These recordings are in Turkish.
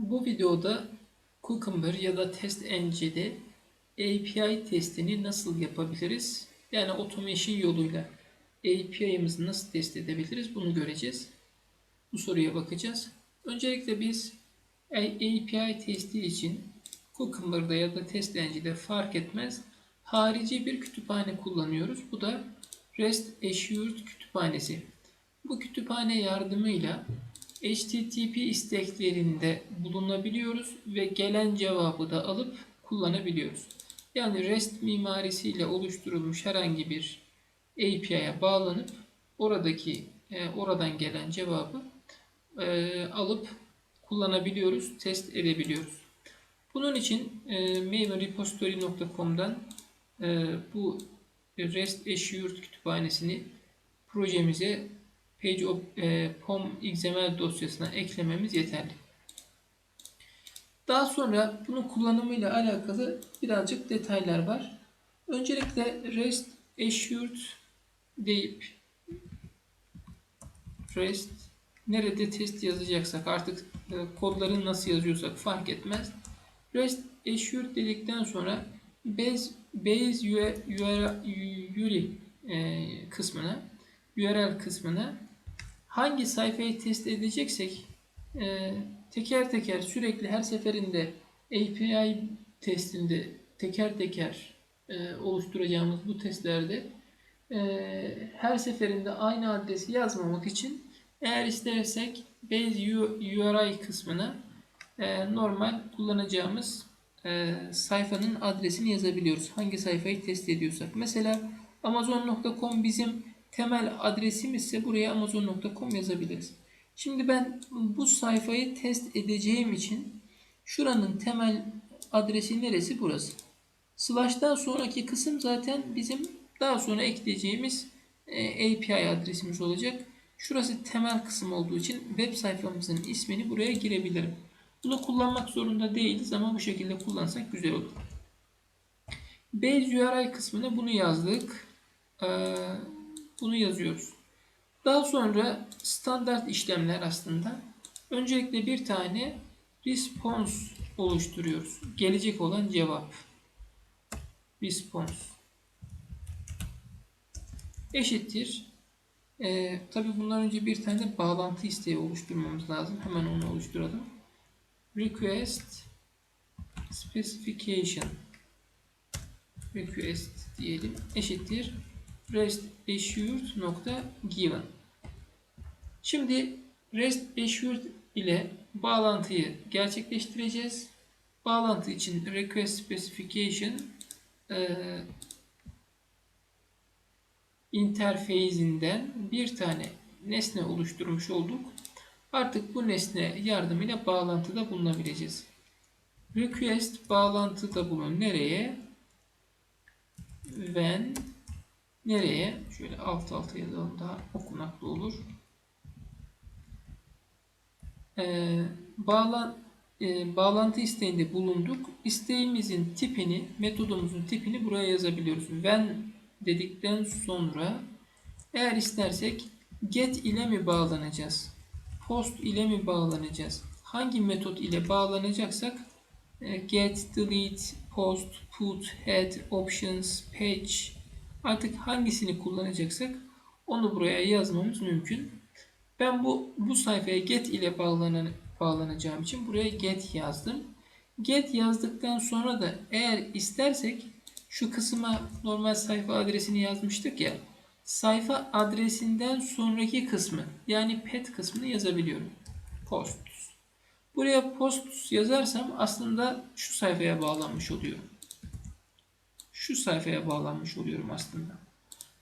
Bu videoda Cucumber ya da TestNG'de API testini nasıl yapabiliriz? Yani automation yoluyla API'ımızı nasıl test edebiliriz? Bunu göreceğiz. Bu soruya bakacağız. Öncelikle biz API testi için Cucumber'da ya da TestNG'de fark etmez harici bir kütüphane kullanıyoruz. Bu da REST Assured kütüphanesi. Bu kütüphane yardımıyla HTTP isteklerinde bulunabiliyoruz ve gelen cevabı da alıp kullanabiliyoruz. Yani REST mimarisiyle oluşturulmuş herhangi bir API'ye bağlanıp oradaki e, oradan gelen cevabı e, alıp kullanabiliyoruz, test edebiliyoruz. Bunun için e, mavenrepository.com'dan e, bu REST Assured kütüphanesini projemize page of, e, pom XML dosyasına eklememiz yeterli. Daha sonra bunun kullanımıyla alakalı birazcık detaylar var. Öncelikle REST Assured deyip REST nerede test yazacaksak artık e, kodları nasıl yazıyorsak fark etmez. REST Assured dedikten sonra Base, base URL e, kısmına URL kısmına hangi sayfayı test edeceksek e, teker teker sürekli her seferinde API testinde teker teker e, oluşturacağımız bu testlerde e, her seferinde aynı adresi yazmamak için eğer istersek base URI kısmına e, normal kullanacağımız e, sayfanın adresini yazabiliyoruz. Hangi sayfayı test ediyorsak. Mesela amazon.com bizim temel adresimizse buraya amazon.com yazabiliriz. Şimdi ben bu sayfayı test edeceğim için şuranın temel adresi neresi? Burası. Slash'tan sonraki kısım zaten bizim daha sonra ekleyeceğimiz e, API adresimiz olacak. Şurası temel kısım olduğu için web sayfamızın ismini buraya girebilirim. Bunu kullanmak zorunda değiliz ama bu şekilde kullansak güzel olur. Base URI kısmına bunu yazdık. Bunu yazıyoruz. Daha sonra standart işlemler aslında. Öncelikle bir tane response oluşturuyoruz. Gelecek olan cevap. Response. Eşittir. Ee, Tabi bundan önce bir tane bağlantı isteği oluşturmamız lazım. Hemen onu oluşturalım. Request specification request diyelim eşittir rest assured nokta given. Şimdi rest assured ile bağlantıyı gerçekleştireceğiz. Bağlantı için request specification e, interfeyzinden bir tane nesne oluşturmuş olduk. Artık bu nesne yardımıyla bağlantıda bulunabileceğiz. Request bağlantıda bulun. Nereye? When nereye? Şöyle alt alta yazalım daha okunaklı olur. Ee, bağlan, e, bağlantı isteğinde bulunduk. İsteğimizin tipini, metodumuzun tipini buraya yazabiliyoruz. When dedikten sonra eğer istersek get ile mi bağlanacağız? Post ile mi bağlanacağız? Hangi metot ile bağlanacaksak e, get, delete, post, put, head, options, page artık hangisini kullanacaksak onu buraya yazmamız mümkün. Ben bu bu sayfaya get ile bağlanan, bağlanacağım için buraya get yazdım. Get yazdıktan sonra da eğer istersek şu kısma normal sayfa adresini yazmıştık ya. Sayfa adresinden sonraki kısmı yani pet kısmını yazabiliyorum. Post. Buraya post yazarsam aslında şu sayfaya bağlanmış oluyorum. Şu sayfaya bağlanmış oluyorum aslında.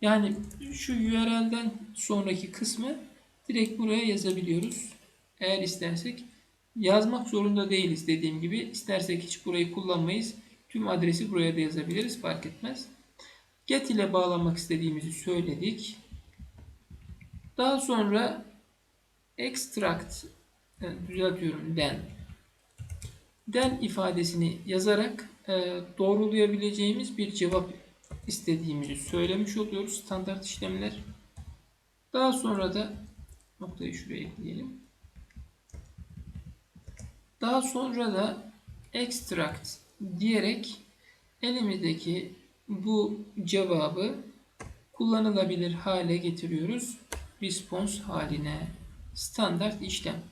Yani şu URL'den sonraki kısmı direkt buraya yazabiliyoruz. Eğer istersek yazmak zorunda değiliz dediğim gibi. İstersek hiç burayı kullanmayız. Tüm adresi buraya da yazabiliriz fark etmez. Get ile bağlanmak istediğimizi söyledik. Daha sonra extract yani düzeltiyorum den den ifadesini yazarak e, doğrulayabileceğimiz bir cevap istediğimizi söylemiş oluyoruz standart işlemler. Daha sonra da noktayı şuraya ekleyelim. Daha sonra da extract diyerek elimizdeki bu cevabı kullanılabilir hale getiriyoruz. Response haline. Standart işlem.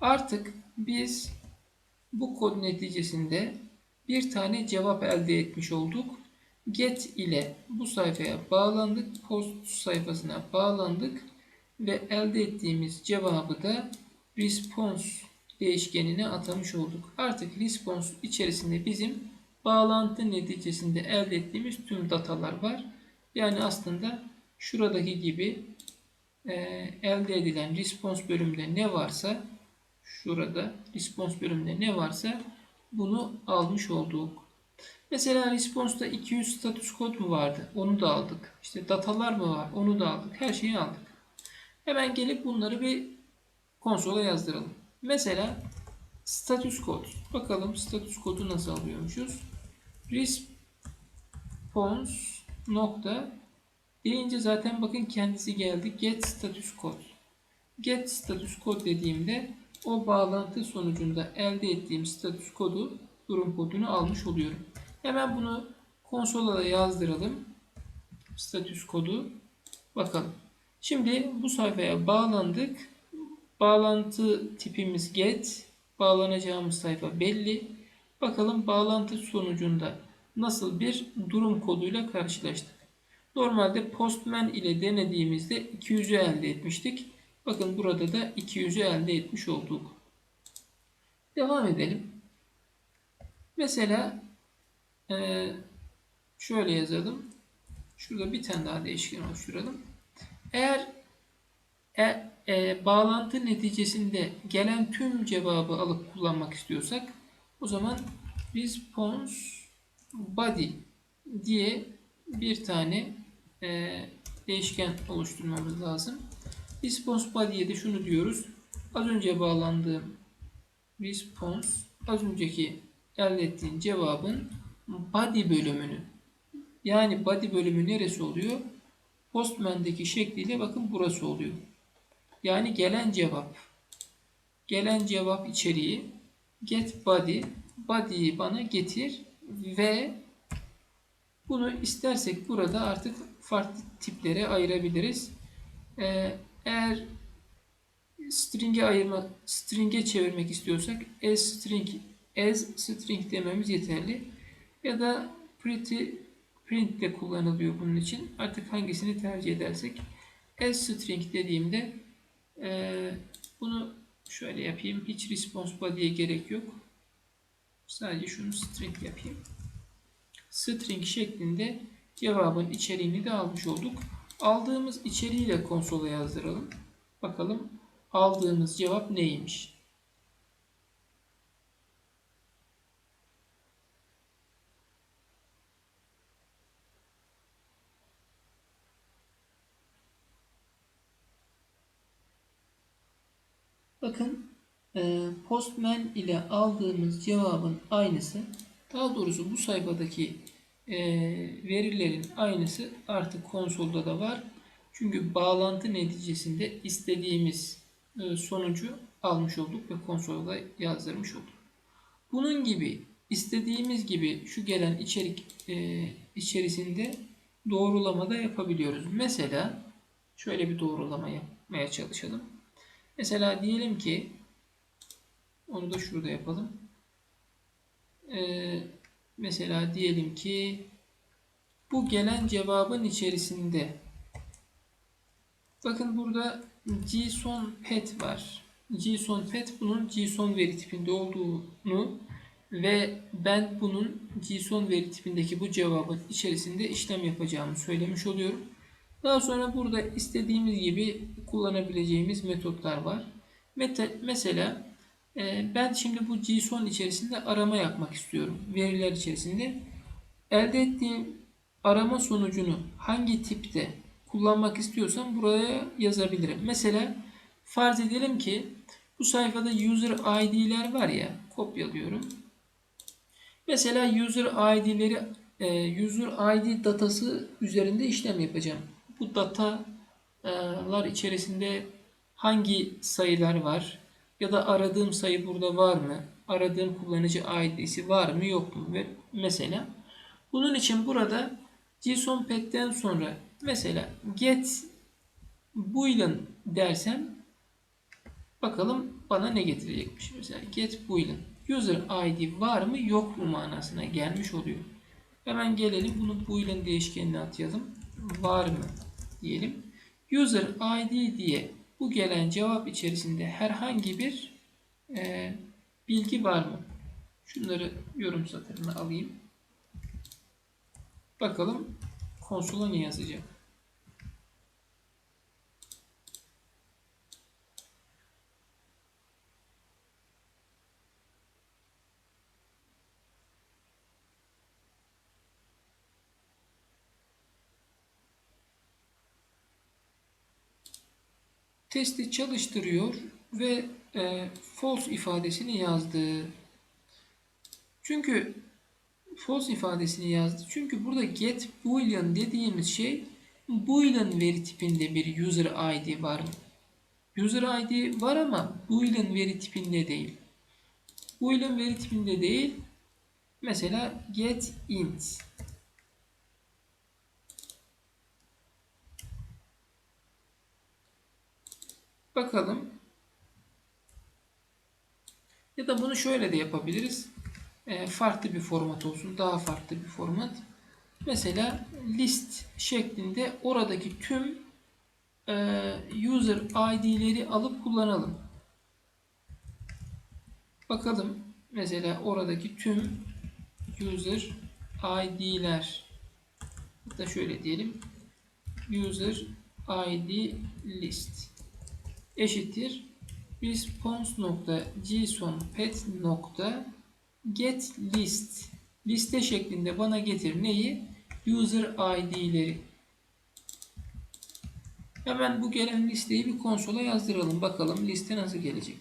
Artık biz bu kod neticesinde bir tane cevap elde etmiş olduk. Get ile bu sayfaya bağlandık. Post sayfasına bağlandık. Ve elde ettiğimiz cevabı da response değişkenine atamış olduk. Artık response içerisinde bizim bağlantı neticesinde elde ettiğimiz tüm datalar var. Yani aslında şuradaki gibi e, elde edilen response bölümünde ne varsa şurada response bölümünde ne varsa bunu almış olduk. Mesela response'da 200 status kod mu vardı? Onu da aldık. İşte datalar mı var? Onu da aldık. Her şeyi aldık. Hemen gelip bunları bir konsola yazdıralım. Mesela status kod. Bakalım status kodu nasıl alıyormuşuz? Response nokta deyince zaten bakın kendisi geldi. Get status kod. Get status kod dediğimde o bağlantı sonucunda elde ettiğim status kodu, durum kodunu almış oluyorum. Hemen bunu konsola da yazdıralım. Status kodu. Bakalım. Şimdi bu sayfaya bağlandık. Bağlantı tipimiz get. Bağlanacağımız sayfa belli. Bakalım bağlantı sonucunda nasıl bir durum koduyla karşılaştık. Normalde Postman ile denediğimizde 200'ü elde etmiştik. Bakın burada da 200'ü elde etmiş olduk. Devam edelim. Mesela e, şöyle yazalım. Şurada bir tane daha değişken oluşturalım. Eğer e, e, bağlantı neticesinde gelen tüm cevabı alıp kullanmak istiyorsak o zaman response body diye bir tane e, değişken oluşturmamız lazım. Response body'ye de şunu diyoruz. Az önce bağlandığım response az önceki elde ettiğin cevabın body bölümünü yani body bölümü neresi oluyor? Postman'daki şekliyle bakın burası oluyor. Yani gelen cevap. Gelen cevap içeriği get body. Body'yi bana getir ve bunu istersek burada artık farklı tiplere ayırabiliriz. Ee, eğer string'e ayırma, string'e çevirmek istiyorsak as string as string dememiz yeterli. Ya da pretty print de kullanılıyor bunun için. Artık hangisini tercih edersek as string dediğimde e, bunu şöyle yapayım. Hiç response body'ye gerek yok. Sadece şunu string yapayım. String şeklinde cevabın içeriğini de almış olduk. Aldığımız içeriği de konsola yazdıralım. Bakalım aldığımız cevap neymiş? Bakın e, Postman ile aldığımız cevabın aynısı. Daha doğrusu bu sayfadaki e, verilerin aynısı artık konsolda da var. Çünkü bağlantı neticesinde istediğimiz e, sonucu almış olduk ve konsolda yazdırmış olduk. Bunun gibi istediğimiz gibi şu gelen içerik e, içerisinde doğrulama da yapabiliyoruz. Mesela şöyle bir doğrulama yapmaya çalışalım. Mesela diyelim ki onu da şurada yapalım. Ee, mesela diyelim ki bu gelen cevabın içerisinde bakın burada JSON pet var. JSON pet bunun JSON veri tipinde olduğunu ve ben bunun JSON veri tipindeki bu cevabın içerisinde işlem yapacağımı söylemiş oluyorum. Daha sonra burada istediğimiz gibi kullanabileceğimiz metotlar var. Mesela e, ben şimdi bu JSON içerisinde arama yapmak istiyorum. Veriler içerisinde. Elde ettiğim arama sonucunu hangi tipte kullanmak istiyorsam buraya yazabilirim. Mesela farz edelim ki bu sayfada user ID'ler var ya kopyalıyorum. Mesela user ID'leri e, user ID datası üzerinde işlem yapacağım bu datalar içerisinde hangi sayılar var ya da aradığım sayı burada var mı? aradığım kullanıcı ID'si var mı yok mu? Ve mesela bunun için burada JSON pet'ten sonra mesela get boolean dersem bakalım bana ne getirecekmiş. Mesela get boolean user ID var mı yok mu manasına gelmiş oluyor. Hemen gelelim bunu boolean değişkenine atayalım. Var mı diyelim. User ID diye bu gelen cevap içerisinde herhangi bir e, bilgi var mı? Şunları yorum satırına alayım. Bakalım konsola ne yazacak? Testi çalıştırıyor ve e, false ifadesini yazdı. Çünkü false ifadesini yazdı. Çünkü burada get boolean dediğimiz şey boolean veri tipinde bir user ID var? User ID var ama boolean veri tipinde değil. Boolean veri tipinde değil. Mesela get int Bakalım. Ya da bunu şöyle de yapabiliriz. E, farklı bir format olsun. Daha farklı bir format. Mesela list şeklinde oradaki tüm e, user ID'leri alıp kullanalım. Bakalım. Mesela oradaki tüm user ID'ler da şöyle diyelim. User ID list eşittir response nokta json pet nokta get list liste şeklinde bana getir neyi? User ID'leri. Hemen bu gelen listeyi bir konsola yazdıralım. Bakalım liste nasıl gelecek.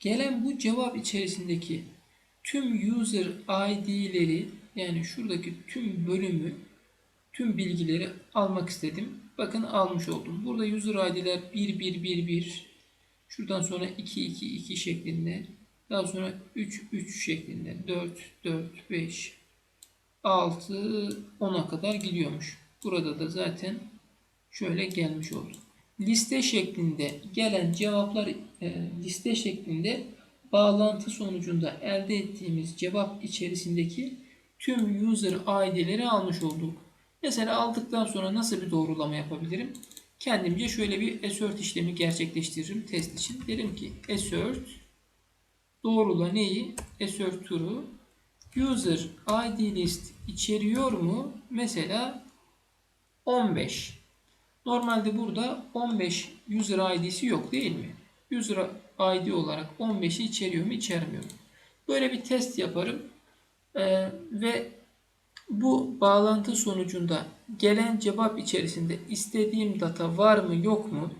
Gelen bu cevap içerisindeki tüm user ID'leri yani şuradaki tüm bölümü, tüm bilgileri almak istedim. Bakın almış oldum. Burada user ID'ler 1, 1, 1, 1. Şuradan sonra 2, 2, 2 şeklinde. Daha sonra 3, 3 şeklinde. 4, 4, 5, 6, 10'a kadar gidiyormuş. Burada da zaten şöyle gelmiş oldu. Liste şeklinde gelen cevaplar e, liste şeklinde bağlantı sonucunda elde ettiğimiz cevap içerisindeki tüm user ID'leri almış olduk. Mesela aldıktan sonra nasıl bir doğrulama yapabilirim? Kendimce şöyle bir assert işlemi gerçekleştiririm test için. Derim ki assert doğrula neyi? Assert true'u user ID list içeriyor mu? Mesela 15. Normalde burada 15 user ID'si yok değil mi? User ID olarak 15'i içeriyor mu içermiyor mu? Böyle bir test yaparım. Ee, ve bu bağlantı sonucunda gelen cevap içerisinde istediğim data var mı yok mu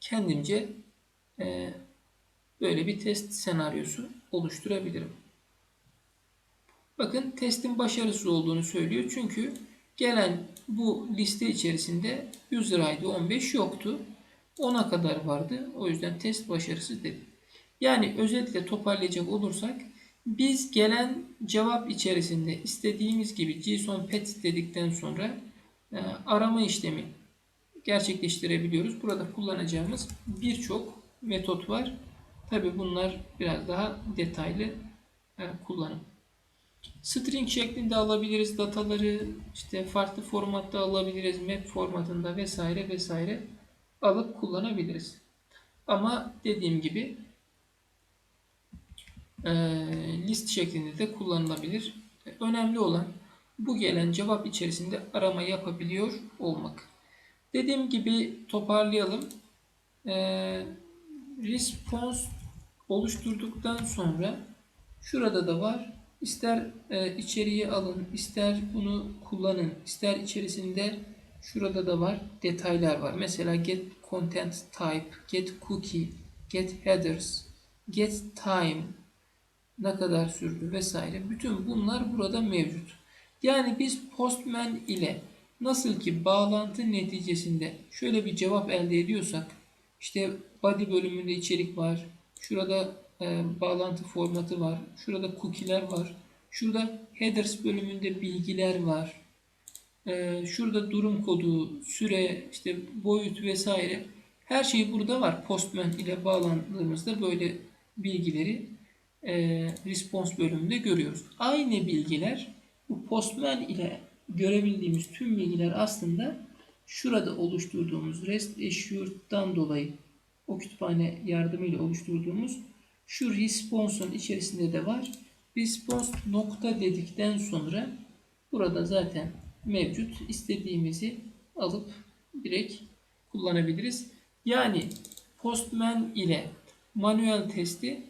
kendimce e, böyle bir test senaryosu oluşturabilirim. Bakın testin başarısız olduğunu söylüyor. Çünkü gelen bu liste içerisinde user ID 15 yoktu. 10'a kadar vardı. O yüzden test başarısız dedi. Yani özetle toparlayacak olursak biz gelen cevap içerisinde istediğimiz gibi JSON pet dedikten sonra e, arama işlemi gerçekleştirebiliyoruz. Burada kullanacağımız birçok metot var. Tabi bunlar biraz daha detaylı e, kullanım. String şeklinde alabiliriz dataları, işte farklı formatta alabiliriz, map formatında vesaire vesaire alıp kullanabiliriz. Ama dediğim gibi e, list şeklinde de kullanılabilir. Önemli olan bu gelen cevap içerisinde arama yapabiliyor olmak. Dediğim gibi toparlayalım. E, response oluşturduktan sonra şurada da var. İster e, içeriği alın, ister bunu kullanın, ister içerisinde şurada da var detaylar var. Mesela get content type, get cookie, get headers, get time, ne kadar sürdü vesaire. Bütün bunlar burada mevcut. Yani biz Postman ile Nasıl ki bağlantı neticesinde şöyle bir cevap elde ediyorsak işte body bölümünde içerik var. Şurada e, bağlantı formatı var. Şurada cookie'ler var. Şurada headers bölümünde bilgiler var. E, şurada durum kodu, süre, işte boyut vesaire. Her şey burada var. Postman ile bağlandığımızda böyle bilgileri e, response bölümünde görüyoruz. Aynı bilgiler bu Postman ile görebildiğimiz tüm bilgiler aslında şurada oluşturduğumuz REST Assured'dan dolayı o kütüphane yardımıyla oluşturduğumuz şu response'un içerisinde de var. Response nokta dedikten sonra burada zaten mevcut. istediğimizi alıp direkt kullanabiliriz. Yani Postman ile manuel testi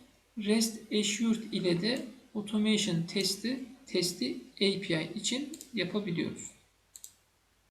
REST Assured ile de automation testi testi API için yapabiliyoruz.